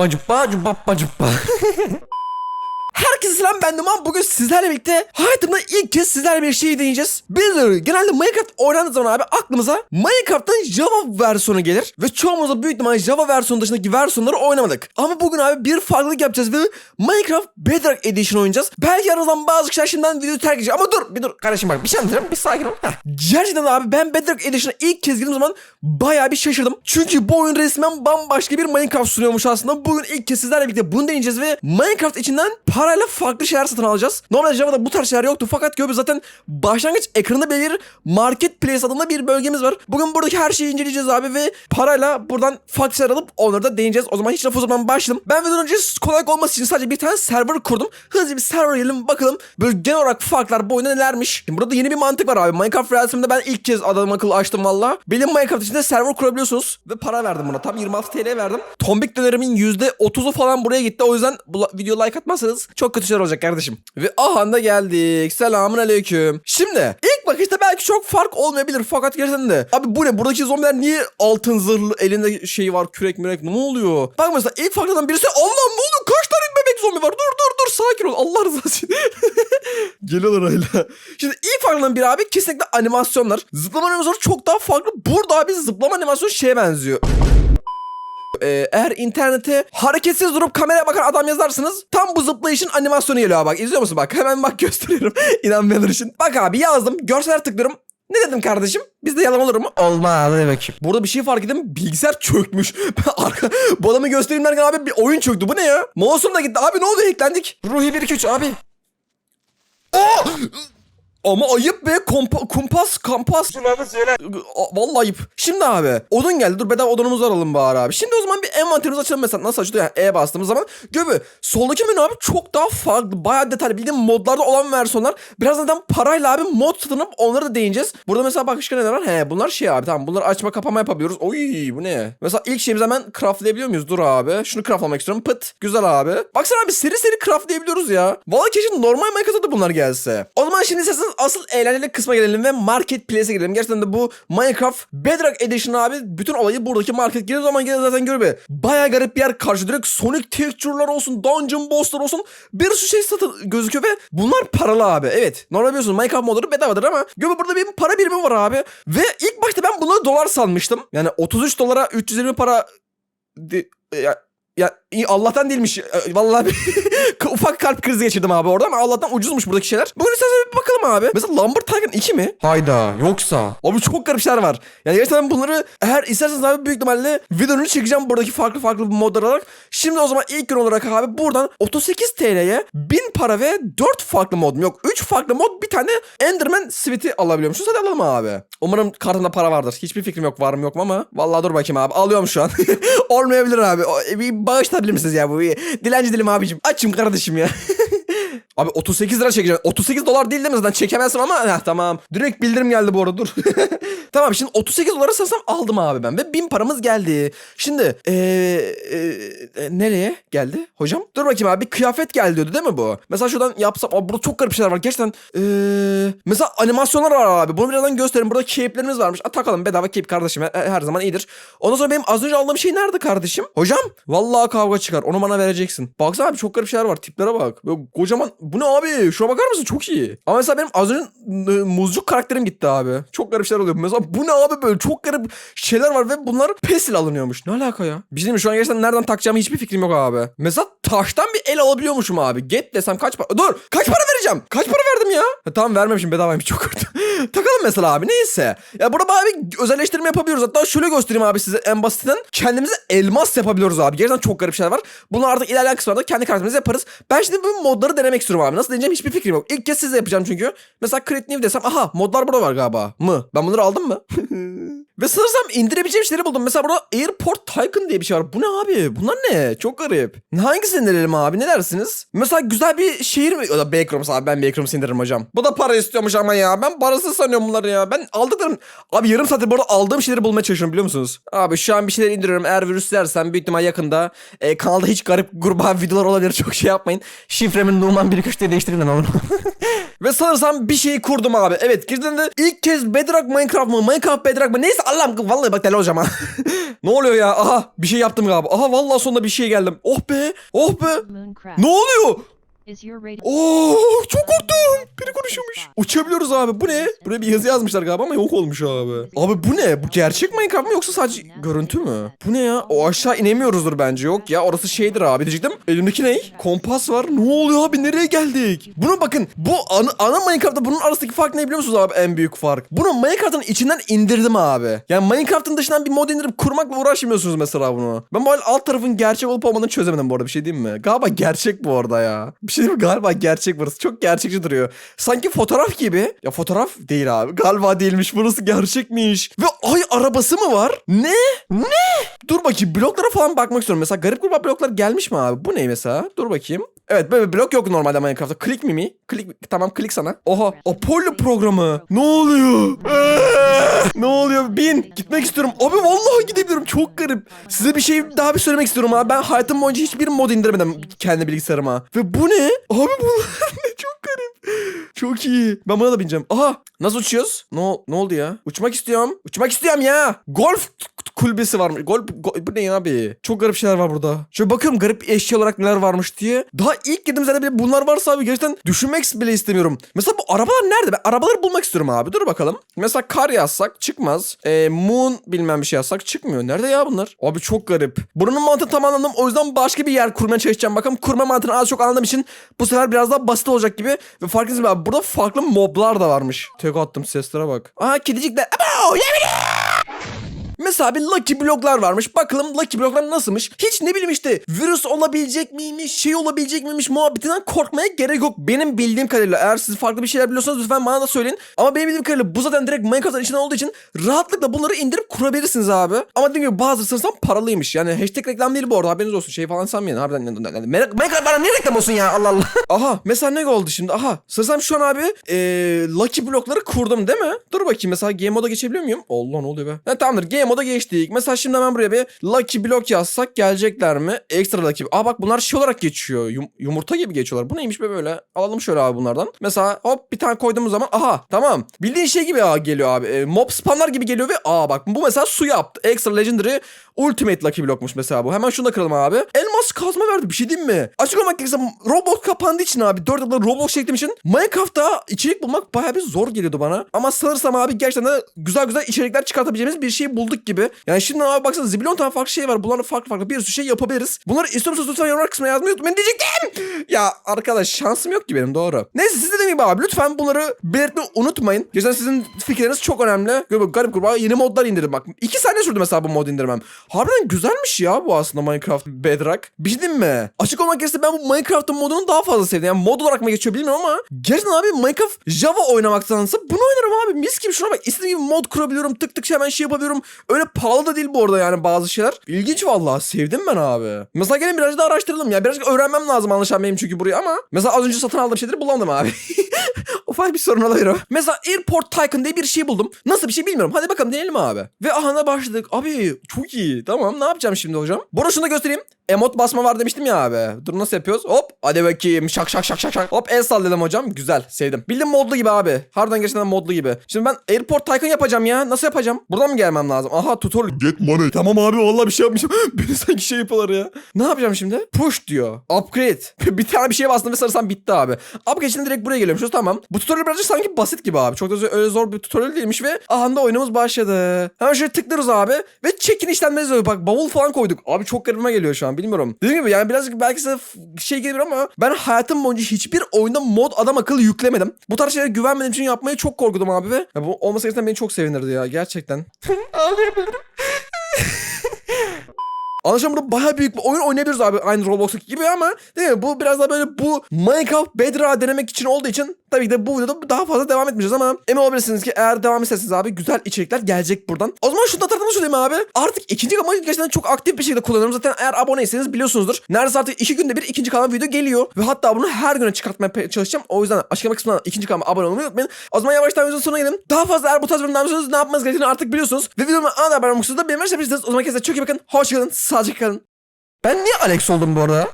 Pode pá, de pá, de pá. Herkese selam ben Duman. Bugün sizlerle birlikte hayatımda ilk kez sizlerle bir şey deneyeceğiz. Biz de genelde Minecraft oynadığımız zaman abi aklımıza Minecraft'ın Java versiyonu gelir. Ve çoğumuz da büyük ihtimalle Java versiyonu dışındaki versiyonları oynamadık. Ama bugün abi bir farklılık yapacağız ve Minecraft Bedrock Edition oynayacağız. Belki aranızdan bazı kişiler şimdiden videoyu terk edecek. Ama dur bir dur kardeşim bak bir şey anlatırım bir sakin ol. Heh. Gerçekten abi ben Bedrock Edition'a ilk kez girdiğim zaman bayağı bir şaşırdım. Çünkü bu oyun resmen bambaşka bir Minecraft sunuyormuş aslında. Bugün ilk kez sizlerle birlikte bunu deneyeceğiz ve Minecraft içinden parayla farklı şeyler satın alacağız. Normalde Java'da bu tarz şeyler yoktu fakat Göbü zaten başlangıç ekranında belirli Marketplace adında bir bölgemiz var. Bugün buradaki her şeyi inceleyeceğiz abi ve parayla buradan farklı şeyler alıp onları da deneyeceğiz. O zaman hiç laf uzatmadan başlayalım. Ben videodan önce kolay olması için sadece bir tane server kurdum. Hızlı bir server girelim bakalım. Böyle genel olarak farklar bu oyunda nelermiş. Şimdi burada yeni bir mantık var abi. Minecraft realitimde ben ilk kez adam akıllı açtım valla. Benim Minecraft içinde server kurabiliyorsunuz. Ve para verdim buna. Tam 26 TL verdim. Tombik dönerimin %30'u falan buraya gitti. O yüzden bu video like atmazsanız çok kötü şeyler olacak kardeşim. Ve aha da geldik. Selamun aleyküm. Şimdi ilk bakışta belki çok fark olmayabilir fakat gerçekten de. Abi bu ne? Buradaki zombiler niye altın zırhlı elinde şey var kürek mürek ne oluyor? Bak mesela ilk farklardan birisi Allah'ım ne oluyor? Kaç tane bebek zombi var? Dur dur dur sakin ol. Allah rızası için. Geliyorlar hala. Şimdi ilk farklardan biri abi kesinlikle animasyonlar. Zıplama animasyonu çok daha farklı. Burada abi zıplama animasyonu şeye benziyor. Ee, eğer internete hareketsiz durup kameraya bakan adam yazarsınız tam bu zıplayışın animasyonu geliyor bak izliyor musun bak hemen bak gösteriyorum inanmayanlar için. Bak abi yazdım görsel tıklıyorum ne dedim kardeşim? Bizde yalan olur mu? Olmaz hadi bakayım. Burada bir şey fark ettim. Bilgisayar çökmüş. Ben arka, bu adamı göstereyim derken abi bir oyun çöktü. Bu ne ya? Mouse'um da gitti. Abi ne oldu? Hacklendik. Ruhi 1 2 3 abi. Aa! Ama ayıp be kompa, kumpas kampas. Şunları söyle. Vallahi ayıp. Şimdi abi odun geldi. Dur bedava odunumuzu alalım bari abi. Şimdi o zaman bir envanterimizi açalım mesela. Nasıl açılıyor? Yani E bastığımız zaman. Göbü soldaki menü abi çok daha farklı. Bayağı detaylı. Bildiğin modlarda olan versiyonlar. Birazdan zaten parayla abi mod satın alıp onları da değineceğiz. Burada mesela başka neler var? He bunlar şey abi tamam. Bunları açma kapama yapabiliyoruz. Oy bu ne? Mesela ilk şeyimizi hemen craftlayabiliyor muyuz? Dur abi. Şunu craftlamak istiyorum. Pıt. Güzel abi. Baksana abi seri seri craftlayabiliyoruz ya. Vallahi keşke normal Minecraft'ta da bunlar gelse. O zaman şimdi asıl eğlenceli kısma gelelim ve Marketplace'e girelim. Gerçekten de bu Minecraft Bedrock Edition abi bütün olayı buradaki market girdiği zaman gelir zaten görür be. Baya garip bir yer karşı direkt Sonic texture'lar olsun, dungeon boss'lar olsun bir sürü şey satın gözüküyor ve bunlar paralı abi. Evet. Normal biliyorsunuz Minecraft modları bedavadır ama göbe burada bir para birimi var abi. Ve ilk başta ben bunları dolar sanmıştım. Yani 33 dolara 320 para de- ya, ya iyi, Allah'tan değilmiş. Ee, Vallahi bir ufak kalp krizi geçirdim abi orada ama Allah'tan ucuzmuş buradaki şeyler. Bugün isterseniz bir bakalım abi. Mesela Lambert Tiger 2 mi? Hayda yoksa. Abi çok garip şeyler var. Yani gerçekten bunları eğer isterseniz abi büyük ihtimalle videonu çekeceğim buradaki farklı farklı modlar olarak. Şimdi o zaman ilk gün olarak abi buradan 38 TL'ye 1000 para ve 4 farklı mod yok 3 farklı mod bir tane Enderman Sweet'i alabiliyormuşuz. Hadi alalım abi. Umarım kartında para vardır. Hiçbir fikrim yok var mı yok mu ama. Vallahi dur bakayım abi. Alıyorum şu an. Olmayabilir abi. O- Bir bağışlayabilir misiniz ya bu? Dilenci dilim abicim. Açım kardeşim ya. Abi 38 lira çekeceğim. 38 dolar değil zaten çekemezsin ama heh, tamam. Direkt bildirim geldi bu arada dur. tamam şimdi 38 dolara satsam aldım abi ben ve 1000 paramız geldi. Şimdi ee, ee, nereye geldi hocam? Dur bakayım abi kıyafet geldi diyordu değil mi bu? Mesela şuradan yapsam abi burada çok garip şeyler var. Gerçekten ee, mesela animasyonlar var abi. Bunu birazdan göstereyim. Burada cape'lerimiz varmış. A, takalım bedava cape kardeşim. Her, her zaman iyidir. Ondan sonra benim az önce aldığım şey nerede kardeşim? Hocam vallahi kavga çıkar. Onu bana vereceksin. Baksana abi çok garip şeyler var. Tiplere bak. Böyle kocaman bu ne abi? Şuna bakar mısın? Çok iyi. Ama mesela benim az önce e, muzcuk karakterim gitti abi. Çok garip şeyler oluyor. Mesela bu ne abi böyle? Çok garip şeyler var ve bunlar pesil alınıyormuş. Ne alaka ya? Bir şey? Şu an gerçekten nereden takacağımı hiçbir fikrim yok abi. Mesela taştan bir el alabiliyormuşum abi. Get desem kaç para? Dur. Kaç para vereceğim? Kaç para verdim ya? Ha, tamam vermemişim bedavaymış çok kötü. Takalım mesela abi neyse. Ya burada bayağı bir özelleştirme yapabiliyoruz. Hatta şöyle göstereyim abi size en basitinden. Kendimize elmas yapabiliyoruz abi. Gerçekten çok garip şeyler var. Bunu artık ilerleyen kısımlarda kendi kartımızı yaparız. Ben şimdi bu modları denemek istiyorum abi. Nasıl deneyeceğim hiçbir fikrim yok. İlk kez size yapacağım çünkü. Mesela Create New desem aha modlar burada var galiba. Mı? Ben bunları aldım mı? Ve sanırsam indirebileceğim şeyleri buldum. Mesela burada Airport Tycoon diye bir şey var. Bu ne abi? Bunlar ne? Çok garip. Hangisini indirelim abi? Ne dersiniz? Mesela güzel bir şehir mi? O da Backrooms abi. Ben Backrooms indiririm hocam. Bu da para istiyormuş ama ya. Ben parasız sanıyorum bunları ya. Ben aldıklarım... Abi yarım saattir burada aldığım şeyleri bulmaya çalışıyorum biliyor musunuz? Abi şu an bir şeyler indiriyorum. Eğer virüs dersem büyük ihtimal yakında e, kanalda hiç garip gruba videolar olabilir. Çok şey yapmayın. Şifremin Numan 1 diye onu. Ve sanırsam bir şeyi kurdum abi. Evet girdiğimde ilk kez Bedrock Minecraft mı? Minecraft Bedrock mı? Neyse Allah'ım vallahi bak deli olacağım ha. ne oluyor ya? Aha bir şey yaptım galiba. Aha vallahi sonunda bir şeye geldim. Oh be. Oh be. Ne oluyor? Oo çok korktum. Biri konuşuyormuş. Uçabiliyoruz abi. Bu ne? Buraya bir yazı yazmışlar galiba ama yok olmuş abi. Abi bu ne? Bu gerçek Minecraft mı yoksa sadece görüntü mü? Bu ne ya? O aşağı inemiyoruzdur bence. Yok ya orası şeydir abi diyecektim. Elimdeki ne? Kompas var. Ne oluyor abi? Nereye geldik? Bunu bakın. Bu ana, ana Minecraft'ta bunun arasındaki fark ne biliyor musunuz abi? En büyük fark. Bunu Minecraft'ın içinden indirdim abi. Yani Minecraft'ın dışından bir mod indirip kurmakla uğraşmıyorsunuz mesela bunu. Ben bu alt tarafın gerçek olup olmadığını çözemedim bu arada bir şey diyeyim mi? Galiba gerçek bu arada ya. Bir şey mi? Galiba gerçek burası. Çok gerçekçi duruyor. Sanki fotoğraf gibi. Ya fotoğraf değil abi. Galiba değilmiş. Burası gerçekmiş. Ve ay arabası mı var? Ne? Ne? Dur bakayım bloklara falan bakmak istiyorum. Mesela garip gruba bloklar gelmiş mi abi? Bu ne mesela? Dur bakayım. Evet böyle bir blok yok normalde Minecraft'ta. Klik mi mi? Klik tamam klik sana. Oha Apollo programı. Ne oluyor? Ne oluyor? Bin. Gitmek istiyorum. Abi vallahi gidebilirim. Çok garip. Size bir şey daha bir söylemek istiyorum abi. Ben hayatım boyunca hiçbir mod indirmedim kendi bilgisayarıma. Ve bu ne? Abi bunlar ne? Çok garip. Çok iyi. Ben buna da bineceğim. Aha. Nasıl uçuyoruz? Ne, ol- ne oldu ya? Uçmak istiyorum. Uçmak istiyorum ya. Golf kulübesi varmış. Golf go- bu ne abi? Çok garip şeyler var burada. Şöyle bakıyorum garip eşya olarak neler varmış diye. Daha ilk girdim zaten bile bunlar varsa abi gerçekten düşünmek bile istemiyorum. Mesela bu arabalar nerede? Ben arabaları bulmak istiyorum abi. Dur bakalım. Mesela kar yazsak çıkmaz. Ee, moon bilmem bir şey yazsak çıkmıyor. Nerede ya bunlar? Abi çok garip. Buranın mantığını tam anladım. O yüzden başka bir yer kurmaya çalışacağım. Bakalım kurma mantığını az çok anladığım için bu sefer biraz daha basit olacak gibi. Ve fark abi burada farklı moblar da varmış. Tek attım seslere bak. Aa kedicikler. Abo, yemin Mesela bir Lucky Block'lar varmış. Bakalım Lucky Block'lar nasılmış? Hiç ne bileyim işte virüs olabilecek miymiş, şey olabilecek miymiş muhabbetinden korkmaya gerek yok. Benim bildiğim kadarıyla eğer siz farklı bir şeyler biliyorsanız lütfen bana da söyleyin. Ama benim bildiğim kadarıyla bu zaten direkt Minecraft'ın içinde olduğu için rahatlıkla bunları indirip kurabilirsiniz abi. Ama dediğim gibi bazı sanırsam paralıymış. Yani hashtag reklam değil bu arada haberiniz olsun. Şey falan sanmayın. Harbiden merak, Minecraft bana niye reklam olsun ya Allah Allah. Aha mesela ne oldu şimdi? Aha sanırsam şu an abi eee Lucky Block'ları kurdum değil mi? Dur bakayım mesela Game Mode'a geçebiliyor muyum? Allah ne oluyor be? Ha, tamamdır Game Mode'a geçtik. Mesela şimdi hemen buraya bir Lucky Block yazsak gelecekler mi? Ekstra Lucky. Aa bak bunlar şey olarak geçiyor. Yum- yumurta gibi geçiyorlar. Bu neymiş be böyle? Alalım şöyle abi bunlardan. Mesela hop bir tane koyduğumuz zaman aha tamam. Bildiğin şey gibi aa, geliyor abi. E, mob spamlar gibi geliyor ve aa bak bu mesela su yaptı. Extra Legendary Ultimate Lucky Block'muş mesela bu. Hemen şunu da kıralım abi. Elmas kazma verdi bir şey diyeyim mi? Açık olmak gerekirse Roblox kapandığı için abi 4 yıldır Roblox çektiğim için Minecraft'ta içerik bulmak bayağı bir zor geliyordu bana. Ama sanırsam abi gerçekten de güzel güzel içerikler çıkartabileceğimiz bir şey bulduk gibi. Yani şimdi abi baksana zibilyon tane farklı şey var. Bunlarla farklı farklı bir sürü şey yapabiliriz. Bunları istiyor musunuz lütfen yorumlar kısmına yazmayı unutmayın diyecektim. Ya arkadaş şansım yok ki benim doğru. Neyse siz de gibi abi lütfen bunları belirtmeyi unutmayın. Gerçekten sizin fikirleriniz çok önemli. Böyle garip gruba yeni modlar indirdim bak. 2 saniye sürdü mesela bu mod indirmem. Harbiden güzelmiş ya bu aslında Minecraft Bedrock. Bir şey mi? Açık olmak gerekirse ben bu Minecraft'ın modunu daha fazla sevdim. Yani mod olarak mı geçiyor bilmiyorum ama gerçekten abi Minecraft Java oynamaktansa bunu oynarım abi. Mis gibi şuna bak. İstediğim gibi mod kurabiliyorum. Tık tık hemen şey yapabiliyorum. Öyle pahalı da değil bu arada yani bazı şeyler. İlginç vallahi sevdim ben abi. Mesela gelin biraz daha araştıralım ya. Birazcık öğrenmem lazım anlaşılan benim çünkü burayı ama. Mesela az önce satın aldığım şeyleri bulamadım abi. Ufak bir sorun olabilir o. Mesela Airport Tycoon diye bir şey buldum. Nasıl bir şey bilmiyorum. Hadi bakalım deneyelim abi. Ve ahana başladık. Abi çok iyi. Tamam ne yapacağım şimdi hocam? Bu arada şunu da göstereyim. Emot basma var demiştim ya abi. Dur nasıl yapıyoruz? Hop hadi bakayım. Şak şak şak şak şak. Hop el salladım hocam. Güzel sevdim. Bildim modlu gibi abi. Harbiden gerçekten modlu gibi. Şimdi ben Airport Tycoon yapacağım ya. Nasıl yapacağım? Buradan mı gelmem lazım? Aha tutorial. Get money. Tamam abi vallahi bir şey yapmışım. Beni sanki şey yapıyorlar ya. Ne yapacağım şimdi? Push diyor. Upgrade. bir tane bir şeye bastım ve sanırsam bitti abi. Upgrade için direkt buraya geliyormuşuz tamam. Bu tutorial birazcık sanki basit gibi abi. Çok da öyle zor bir tutorial değilmiş ve anda oyunumuz başladı. Hemen şöyle tıklıyoruz abi ve çekin işlenmesi diyor. Bak bavul falan koyduk. Abi çok garibime geliyor şu an bilmiyorum. Dediğim gibi yani birazcık belki size şey gelir ama ben hayatım boyunca hiçbir oyunda mod adam akıllı yüklemedim. Bu tarz şeylere güvenmediğim için yapmayı çok korkudum abi ve ya bu olmasa gerçekten beni çok sevinirdi ya gerçekten. Ağlayabilirim. Anlaşılan burada bayağı büyük bir oyun oynayabiliriz abi aynı Roblox'taki gibi ama değil mi? Bu biraz daha böyle bu Minecraft Bedrock'ı denemek için olduğu için tabii ki de bu videoda daha fazla devam etmeyeceğiz ama emin olabilirsiniz ki eğer devam isterseniz abi güzel içerikler gelecek buradan. O zaman şunu da tartımı söyleyeyim abi. Artık ikinci kanalı gerçekten çok aktif bir şekilde kullanıyorum. Zaten eğer aboneyseniz biliyorsunuzdur. Neredeyse artık iki günde bir ikinci kanal video geliyor. Ve hatta bunu her güne çıkartmaya çalışacağım. O yüzden açıklama kısmına ikinci kanalıma abone olmayı unutmayın. O zaman yavaştan videonun sonuna gelin. Daha fazla eğer bu tarz istiyorsanız ne yapmanız gerektiğini artık biliyorsunuz. Ve videomu ana haber olmak istiyorsanız da benim şeyi O zaman kendinize çok iyi bakın. Hoşçakalın. Sağlıcakla kalın. Ben niye Alex oldum bu arada?